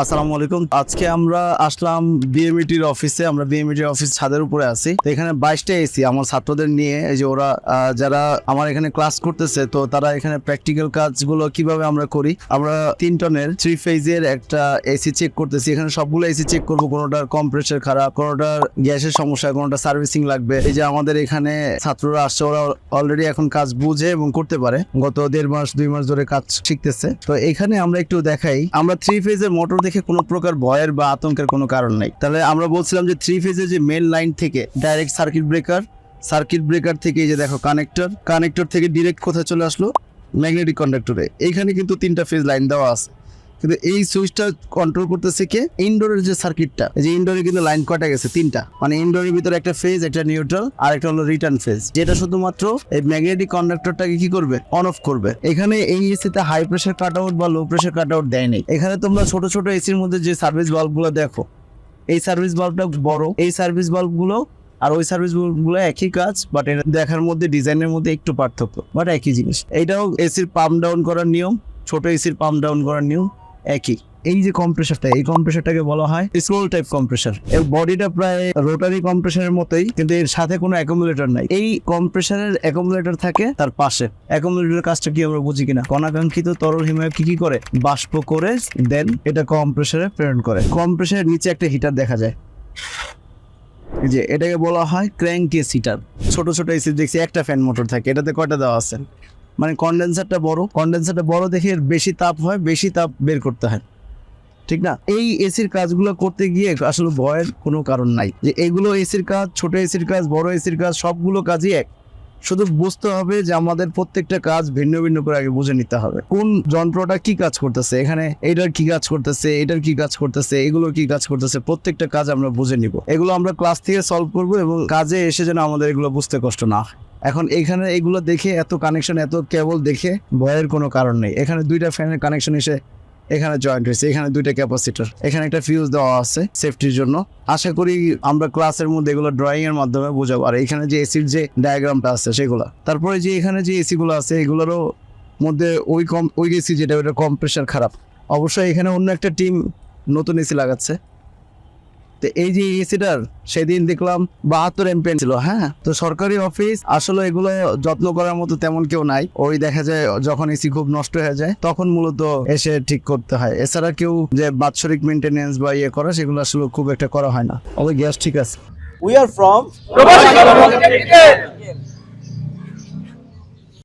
আসসালামু আলাইকুম। আজকে আমরা আসলাম বিএমইটির অফিসে আমরা বিএমইটির অফিস ছাদের উপরে আছি। এখানে বাইশটা এসি আমার ছাত্রদের নিয়ে। এই যে ওরা যারা আমার এখানে ক্লাস করতেছে, তো তারা এখানে প্র্যাকটিক্যাল কাজগুলো কীভাবে আমরা করি? আমরা তিন টনের থ্রি ফেজের একটা এসি চেক করতেছি। এখানে সবগুলো এসি চেক করব। কোনোটার কম্প্রেসার খারাপ, কোনোটার গ্যাসের সমস্যা, কোনোটা সার্ভিসিং লাগবে। এই যে আমাদের এখানে ছাত্ররা আসছে, ওরা অলরেডি এখন কাজ বুঝে এবং করতে পারে। গত দেড় মাস, দুই মাস ধরে কাজ শিখতেছে। তো এখানে আমরা একটু দেখাই। আমরা থ্রি ফেজের মোটর দেখে কোনো প্রকার ভয়ের বা আতঙ্কের কোনো কারণ নেই। তাহলে আমরা বলছিলাম যে থ্রি ফেজের যে মেন লাইন থেকে direct circuit breaker circuit breaker থেকে এই যে দেখো কানেক্টর কানেক্টর থেকে ডিরেক্ট কোথায় চলে আসলো? ম্যাগনেটিক কন্ডাক্টরে এইখানে কিন্তু তিনটা ফেজ লাইন দেওয়া আছে। কিন্তু এই সুইচটা কন্ট্রোল করতেছে কে? ইনডোরের যে সার্কিটটা যে ইনডোরে কিন্তু লাইন কটা গেছে? তিনটা। মানে ইনডোরের ভিতরে একটা ফেজ একটা নিউট্রাল আর একটা হলো রিটার্ন ফেজ যেটা শুধুমাত্র এই ম্যাগনেটিক কন্ডাক্টরটাকে কি করবে? অন অফ করবে। এখানে এই এসিতে হাই প্রেশার কাট আউট বা লো প্রেশার কাট আউট দেয় নেই। এখানে তোমরা ছোট ছোট এসির মধ্যে যে সার্ভিস বাল্বগুলো দেখো, এই সার্ভিস বাল্বটা বড়। এই সার্ভিস বাল্বগুলো আর ওই সার্ভিসগুলো একই কাজ বাট এটা দেখার মধ্যে, ডিজাইনের মধ্যে একটু পার্থক্য বাট একই জিনিস। এইটাও এসির পাম্প ডাউন করার নিয়ম, ছোট এসির পাম্প ডাউন করার নিয়ম। একই। এই যে কম্প্রেসারটা এই কম্প্রেসারটাকে বলা হয় স্মল টাইপ কম্প্রেসার এর বডিটা প্রায় রোটারি কম্প্রেসারের মতোই, কিন্তু এর সাথে কোনো অ্যাকোমুলেটর নাই। এই কম্প্রেসারের অ্যাকোমুলেটর থাকে তার পাশে। অ্যাকোমুলেটরের কাজটা কি আমরা বুঝি কিনা? কণাকাঙ্ক্ষিত তরল হিমায়ক কি কি করে? বাষ্প করে দেন এটা কম্প্রেসারে প্রেরণ করে। কম্প্রেসারের নিচে একটা হিটার দেখা যায়। যে এটাকে বলা হয় ক্র্যাঙ্কেস হিটার ছোট ছোট এসি দেখছি একটা ফ্যান মোটর থাকে। এটাতে কয়টা দেওয়া আছে? মানে কন্ডেন্সারটা বড়। কন্ডেন্সারটা বড় দেখে বেশি তাপ হয়, বেশি তাপ বের করতে হয়। ঠিক না? এই এসির কাজগুলো করতে গিয়ে আসলে ভয়ের কোনো কারণ নাই। যে এগুলো এসির কাজ, ছোট এসির কাজ, বড় এসির কাজ, সবগুলো কাজই এক। শুধু বুঝতে হবে যে আমাদের প্রত্যেকটা কাজ ভিন্ন ভিন্ন করে আগে বুঝে নিতে হবে। কোন যন্ত্রটা কি কাজ করতেছে? এখানে এটার কি কাজ করতেছে? এটার কি কাজ করতেছে? এগুলোর কি কাজ করতেছে? প্রত্যেকটা কাজ আমরা বুঝে নিব। এগুলো আমরা ক্লাস থেকে সলভ করব এবং কাজে এসে যেন আমাদের এগুলো বুঝতে কষ্ট না হয়। এখন এখানে এগুলো দেখে, এত কানেকশন এত কেবল দেখে ভয়ের কোনো কারণ নেই। এখানে দুইটা ফ্যানের কানেকশন এসে এখানে জয়েন্ট হয়েছে, এখানে দুইটা ক্যাপাসিটার এখানে একটা ফিউজ দেওয়া আছে সেফটির জন্য। আশা করি আমরা ক্লাসের মধ্যে এগুলো ড্রয়িং এর মাধ্যমে বোঝাবো। আর এখানে যে এসির যে ডায়াগ্রামটা আছে সেগুলো। তারপরে যে এখানে যে এসি গুলো আছে, এগুলোরও মধ্যে ওই কম ওই এসি যেটা ওটা কম্প্রেসার খারাপ। অবশ্যই এখানে অন্য একটা টিম নতুন এসি লাগাচ্ছে। তো এই যে এসিটার সেদিন দেখলাম বাহাত্তর এমপি ছিল হ্যাঁ? তো সরকারি অফিস আসলে এগুলো যত্ন করার মতো তেমন কেউ নাই। ওই দেখা যায় যখন এসি খুব নষ্ট হয়ে যায় তখন মূলত এসে ঠিক করতে হয়। এছাড়া কেউ যে বাৎসরিক মেনটেনেন্স বা ইয়ে করা সেগুলো আসলে খুব একটা করা হয় না। ওই গ্যাস ঠিক আছে। We are from